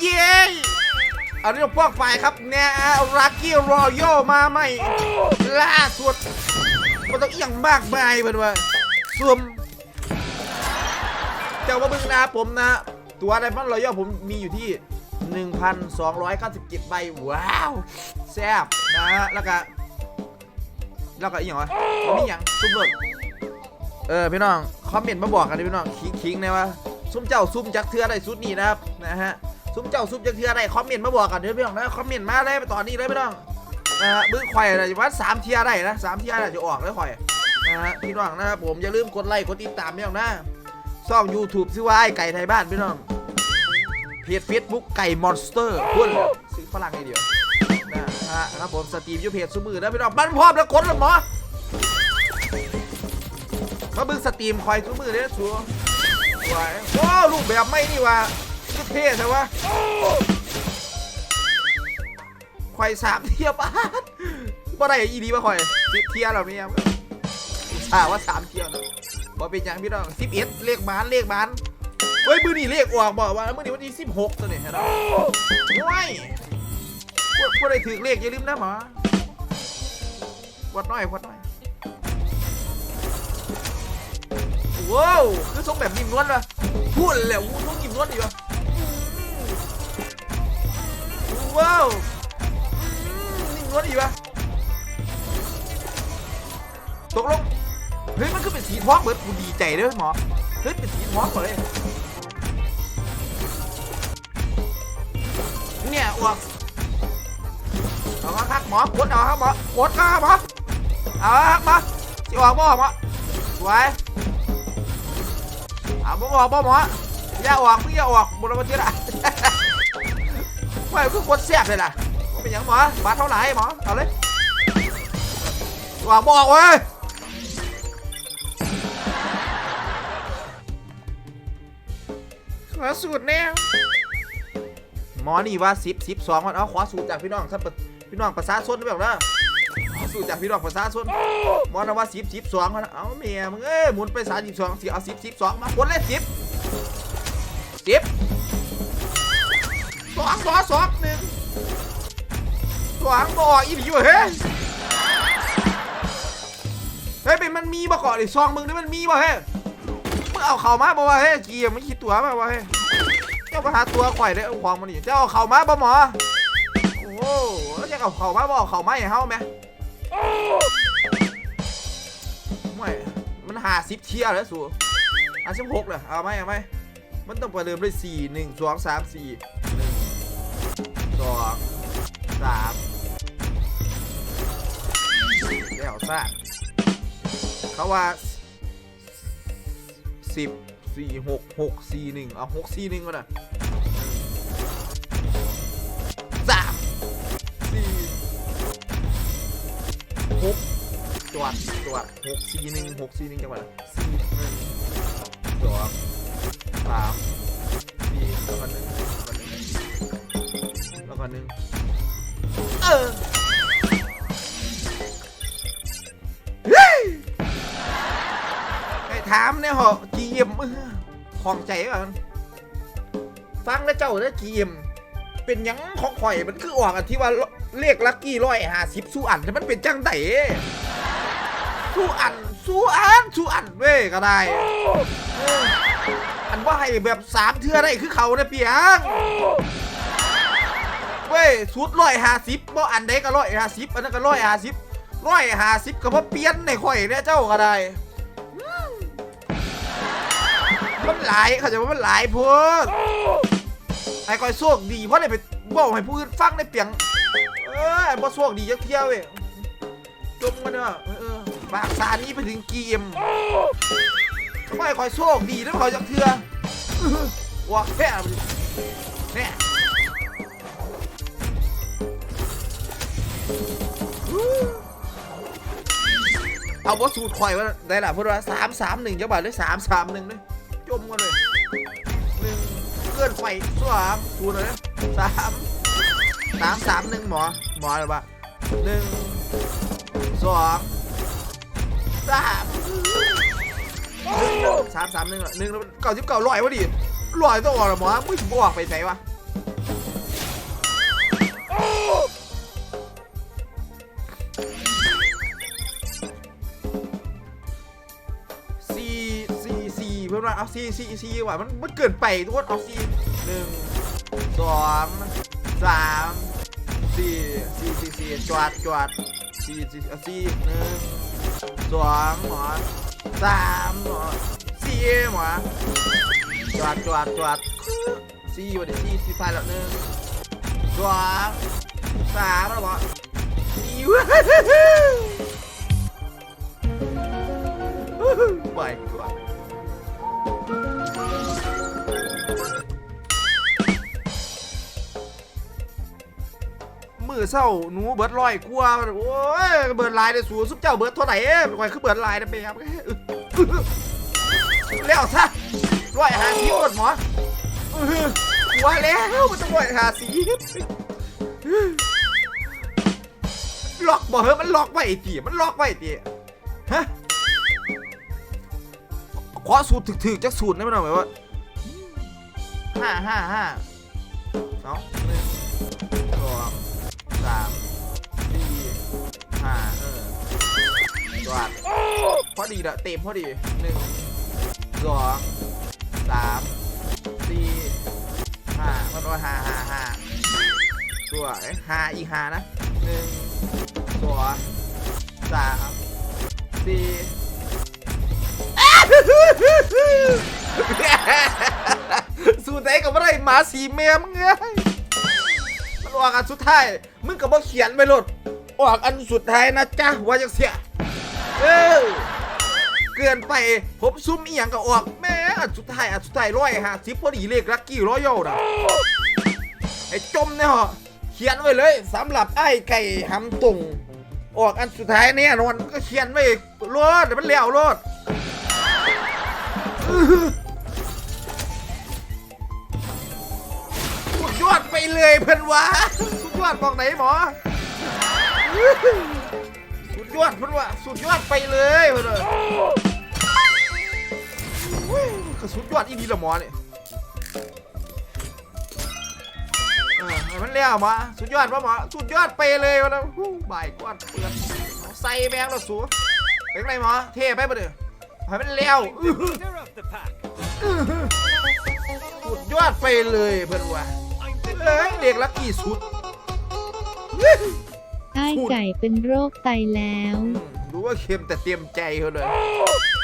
เย้อันนี้พวกฝ่ายครับแนวรักกี้รอยัลมาใหม่ล่าสุดมันต้องเอียงมากมายเพื่อนว่าซุ่มเจ้าว่ามึงนะผมนะ ตัวไดมอนด์รอยัลผมมีอยู่ที่ 1,297ใบว้าวแซ่บนะฮะแล้วก็แล้วก็อีกอย่างวะมีอย่างซุ่มรถเออพี่น้องคอมเมนต์มาบอกกันดิพี่น้องคิงคิงๆนะว่าซุ่มเจ้าซุ่มจักเทืออะไรสุดนี่นะครับนะฮะ ซุ่มเจ้าซุ่มจักเทืออะไรคอมเมนต์มาบอกกันเด้อพี่น้องนะคอมเมนต์มาเลยตอนนี้เลยพี่น้องนะฮะบึ้งข่อยนะว่าสามเทียได้นะสามเทียน่ะจะออกแล้วข่อยนะฮะพี่น้องนะครับผมอย่าลืมกดไลค์กดติดตามพี่น้องนะช่อง YouTube ชื่อว่าไอ้ไก่ไทยบ้านพี่น้องเพจเฟซบุ๊กไก่มอนสเตอร์พุ่นซื้อฝรั่งไอเดียวนะฮะครับผมสตรีมยูเพจสมือนะพี่น้องบ้านพร้อมแล้วกดแล้วหมอมาเบึงสตรีมคอยสมือเลยนะชัวร์สวยโอ้ลูกแบบไม่นี่ว่ะ ก็เท่ใช่วะควายสามเทียบอาดบ่ได้อีดีมาคอยสิบเทียร์เหล่านี้ครับอุตส่าห์ว่าสามเทียร์นะบ่เป็นอย่างพี่น้องสิบเอ็ดเลขบ้านเลขบ้านเฮ้ยมือนี่เลขออกบอกว่ามือนี่วันที่สิบหกตัวเนี่ยเห็นไหมว้ายพวกพวกใดถือเลขอย่าลืมนะหมอวัดน่อยวัดน่อยว้าวคือทรงแบบนิ่มนวลเลยพูดเลยวูทรงนิ่มนวลดีวะ ท้องเบิร์ดกูดีใจด้วยหมอเฮ้ยเป็นสีท้องเลยเนี่ยอวกเอาครับหมอกดเอาครับหมอกดครับหมอเอาครับหมอสิออกบ่อหมอสวยเอาบ่ออกบ่หมออย่าออกมึงอย่าออกบุญมาเทีละไม่คือกดแซ่บเลยล่ะว่าเป็นยังหมอบาทเท่าไหร่หมอเอาเลยออกบ่ออกเว้ย ขอสูตรแนวหมอนี่ว่าสิบสิบสองมันเอาขอสูตรจากพี่น้องถ้าพี่น้องภาษาชนแบบนะขอสูตรจากพี่น้องภาษาชนหมอนะว่าสิบสิบสองมันเอาเมียมึงเอ้ยหมุนไปสามสิบสองสิเอาสิบสิบสองมาคนเลยสิบสิบสองสองสองหนึ่งสองบออีหลีอยู่เฮ้ยเฮ้ยเป็นมันมีบ่ก่อนดิซองมึงนี่มันมีบ่เฮ้ย งเอาเข่ามาบ่วะเฮ้ยเกียร์มันคิดตัวมาบ่เฮ้ยเจ้าไปหาตัวข่อยได้เอาควางมานี่เจ้าเอาเข่ามาบ่หมอโอ้โหแล้วจะเอาเข่ามาบ่เอาเข่ามาให้เฮาไหมไม่มันหาสิบเทียร์แล้วสูหาสิบหกเลยเอาไหมเอาไหมมันต้องประเดิมด้วยสี่หนึ่งสองสามสี่หนึ่งสองสามแล้วซ่าเขาว่า สิบสี่หกหกสี่หนึ่งเอาหกสี่หนึ่งมาหน่อยสามสี่หกจวดจวดหกสี่หนึ่งหกสี่หนึ่งจังหวะสี่หนึ่งสองสามสี่แล้วก็หนึ่งแล้วก็หนึ่งเออ ถามเนี่ยเหรอจีเอ็มของใจก่อนฟังแล้วเจ้าแล้วจีเอ็มเป็นยังของข่อยมันคือออกอันที่ว่าเลขลักกี้ร้อยห้าสิบสู้อันแต่มันเป็นจังไดสู้อันสู้อันสู้อันเว้ยก็ได้อันว่าให้แบบสามเทือได้คือเขาเนี่ยเปียงเว้ยสุดร้อยห้าสิบบ่อันใดก็ร้อยห้าสิบอันนั้นก็ร้อยห้าสิบร้อยห้าสิบก็บ่เปลี่ยนในข่อยเนี่ยเจ้าก็ได้ มันหลายเขาจะว่ามันหลายพูดไอ้ก้อยโชคดีเพราะได้ไปบอกให้ผู้อื่นฟังได้เปียงเออไอ้บ่โชคดีจักเที่ยวเว้ยจมกันเนอะเออปากสานี้ไปถึงกีเอ็มไมคอยโชคดีแล้วคอยจักเทื่อวักแค่เนี่ยเอาว่าสูตรข่อยว่าได้ละพูดว่าสามสามหนึ่งจังหวะเลยสามสามหนึ่งเลย จมกันเลยหนึ่งเกินไฟสามคูณเลยนะสามสามสามหนึ่งหมอหมออะไรปะหนึ่งสองสามสามสามหนึ่งอะหนึ่งเก้าสิบเก้าร้อยวะดิร้อยต้องออกหรอหมอมึงบอกไปไหนวะ มาเอาซีซีซีว่ะมันมันเกินไปทุกคนเอาซีหนึ่งสองสามสี่สี่สี่สี่จวดจวดสี่สี่เอาซีหนึ่งสองหมอสามหมอสี่หมอจวดจวดจวดสี่วันนี้สี่สี่ไฟแล้วหนึ่งสองสามแล้วหมอสี่ว้าวไป มือเศร้าหนูเบิดลอยกลัวโอ้ยเบิดลายได้สูสุบเจ้าเบิดเท่าไหร่เอ้ยไว้คือเบิดลายนะเปครับแล้วซะร้อยหาสีอดหมอนหือกลัวแล้วมันต้องร้อยหาสีล็อกบ่เฮ้ยมันล็อกไว้ไอ้ตีมันล็อกไว้ไอ้ตีฮะขอสูตรถึกๆจักสูตรได้ไหมหน่อยว่าห้าห้าห้าเอา พอดีละเต็มพอดีหนึ่งสองสามสี่ห้ามันว่าห้าห้าห้าตัวเอ้ห้าอีกห้านะหนึ่งสองสามสี่สูดไหนก็ไม่ได้หมาสีแมวมึงเอ้ยมันออกอันสุดท้าย มึงก็บ่เขียนไปโลดออกอันสุดท้ายนะจ๊ะว่าจังเสียเออ เกินไปผมซุ่มอีหยังก็ออกแม่อันสุดท้ายอันสุดท้ายร้อยห้าสิบพอดีเลขลักกี้ร้อยโยนะไอ้จมเนี่ยเหรอเขียนไว้เลยสำหรับไอ้ไก่หำตุ่งออกอันสุดท้ายแน่นอนก็เขียนไว้โลดเดี๋ยวมันเลี้ยวโลดสุดยอดไปเลยเพื่อนวะสุดยอดบอกไหนหมอสุดยอดเพื่อนวะสุดยอดไปเลยเพื่อน วะโอ้ยก็สุดยอดอีนี่ละหมอเนี่ยเออให้มันเลี้ยวหมอสุดยอดปะหมอสุดยอดไปเลยวันนะฮู้บ่ายก้อนเปลือนเอาใส่แบงค์แล้วสูเป็นไรหมอเท่ไปปะเด้อให้มันเลี้ยวอื้อหือ Leader of the pack. สุดยอดไปเลยเพื่อนวะเอ้ยเด็กลักกี้สุด ไอ้ไก่เป็นโรคไตแล้ว อืมรู้ว่าเค็มแต่เตรียมใจเขาเลยเอ้ยเค็ม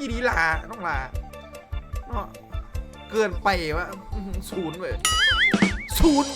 อีดีหลาน้องหลาเนาะเกินไปวะอื้อหือศูนย์เว้ยศูนย์